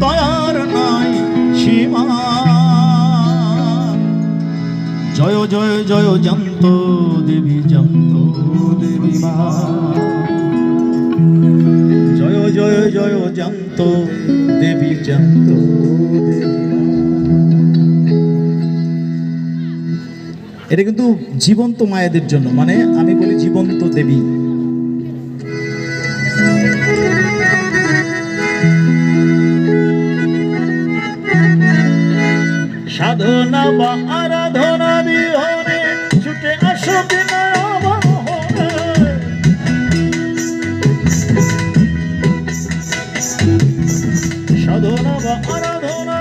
দয়ার নাই সীমা। জয় জয় জয় জন্ত দেবী জন্ত দেবী মা। জয় জয় জয় জন্ত দেবী, জন্ত এটা কিন্তু জীবন্ত মায়েদের জন্য মানে আমি বলি জীবন্ত দেবী। সাধনা বা আরাধনা বিহনে ছুটে আসো মোহনে। সাধনা বা আরাধনা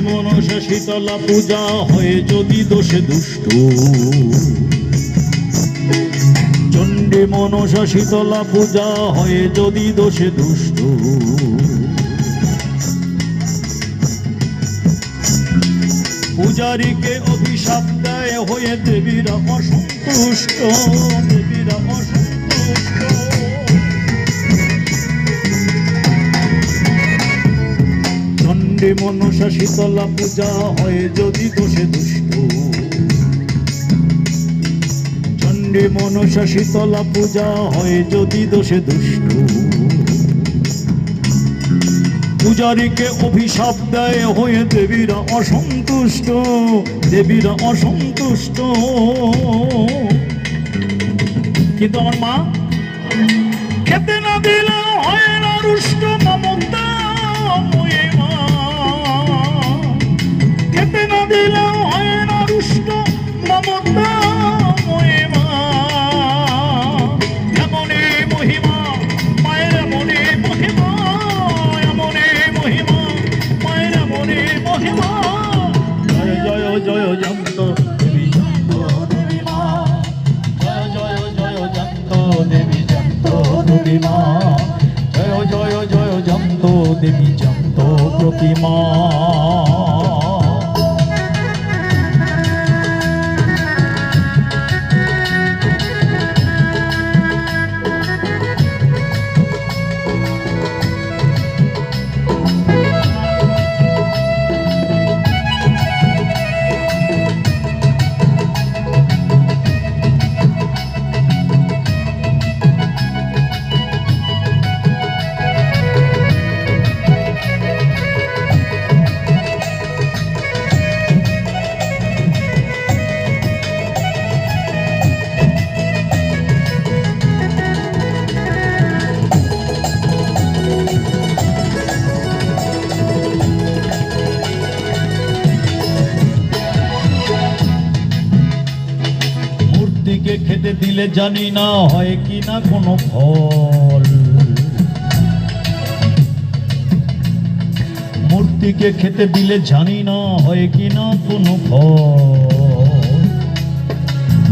মনসা শীতলা পূজা হয়ে যদি দোষে দুষ্ট। চণ্ডী মনসা শীতলা পূজা হয়ে যদি দোষে দুষ্ট। পূজারীকে অভিশাপ দেয় হয়ে দেবীরা অসন্তুষ্ট। চণ্ডী মনসা শীতলা পূজা হয় যদি দোষে দুষ্ট। চণ্ডী মনসা শীতলা পূজা হয় যদি দোষে দুষ্ট। পূজারীকে অভিশাপ দেয় হয়ে দেবীরা অসন্তুষ্ট দেবীরা অসন্তুষ্ট। কিন্তু আমার মা, খেতে না দিলে হয় না রুষ্ট মমতা জয় জন্ত দেবী জন্ত দেবী মা। জয় জয় জয় জন্ত দেবী জন্ত দেবী মা। জয় জয় জয় জন্ত দেবী জন্ত প্রতিমা। মূর্তিকে খেতে দিলে জানি না হয় কি না কোনো ফল। মূর্তিকে খেতে দিলে জানি না হয় কি না কোনো ফল।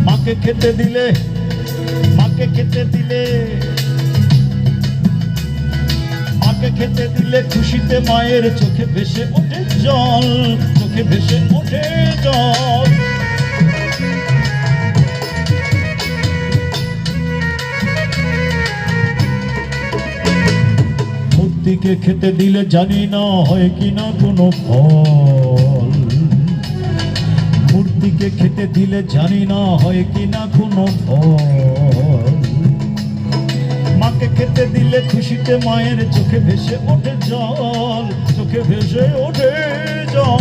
মাকে খেতে দিলে, মাকে খেতে দিলে, মাকে খেতে দিলে খুশিতে মায়ের চোখে ভেসে ওঠে জল, চোখে ভেসে ওঠে জল। মূর্তিকে খেতে দিলে জানি না হয় কি না কোনো ফল। মূর্তিকে খেতে দিলে জানি না হয় কি না কোনো ফল। মাকে খেতে দিলে খুশিতে মায়ের চোখে ভেসে ওঠে জল, চোখে ভেসে ওঠে জল।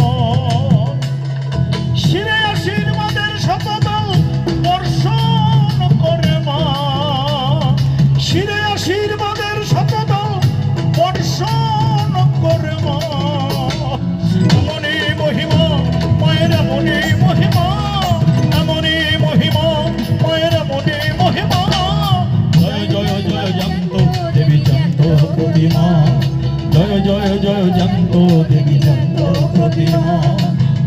দেবী জন্ত প্রতিমা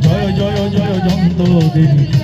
জয় জয় জয় জন্ত দেবী